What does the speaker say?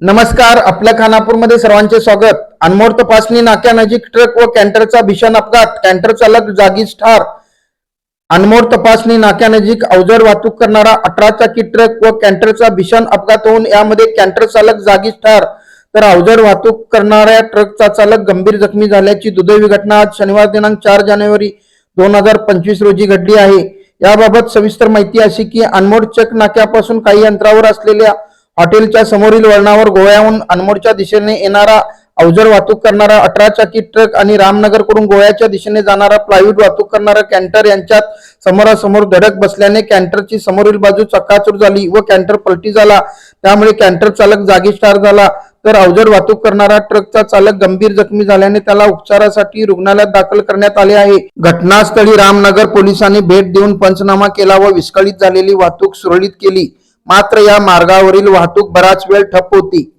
नमस्कार आपल्या खानापूरमध्ये सर्वांचे स्वागत. अनमोड तपासणी नाक्यानजीक ट्रक व कॅन्टरचा भीषण अपघात. कॅन्टर चालक जागीच ठार. अनमोड तपासणी नाक्यानजीक अवजड वाहतूक करणारा अठरा चाकी ट्रक व कॅन्टरचा भीषण अपघात होऊन यामध्ये कॅन्टर चालक जागीच ठार. तर अवजड वाहतूक करणाऱ्या ट्रकचा चालक गंभीर जखमी झाल्याची दुर्दैवी घटना आज शनिवार दिनांक चार जानेवारी दोन हजार पंचवीस रोजी घडली आहे. याबाबत सविस्तर माहिती अशी की अनमोड चक नाक्यापासून काही अंतरावर असलेल्या हॉटेलच्या समोरील वळणावर गोव्याहून अनमोडच्या दिशेने येणारा अवजड वाहतूक करणारा अठरा चाकी ट्रक आणि रामनगरकडून गोव्याच्या दिशेने जाणारा प्लायवूड वाहतूक करणारा कॅन्टर यांच्यात समोरासमोर धडक बसल्याने कॅन्टरची समोरील बाजू चक्काचूर झाली व कॅन्टर पलटी झाला. त्यामुळे कॅन्टर चालक जागीच ठार झाला. तर अवजड वाहतूक करणारा ट्रकचा चालक गंभीर जखमी झाल्याने त्याला उपचारासाठी रुग्णालयात दाखल करण्यात आले आहे. घटनास्थळी रामनगर पोलिसांनी भेट देऊन पंचनामा केला व विस्कळीत झालेली वाहतूक सुरळीत केली. मात्र या मार्गावरील वाहतूक बराच वेळ ठप्प होती.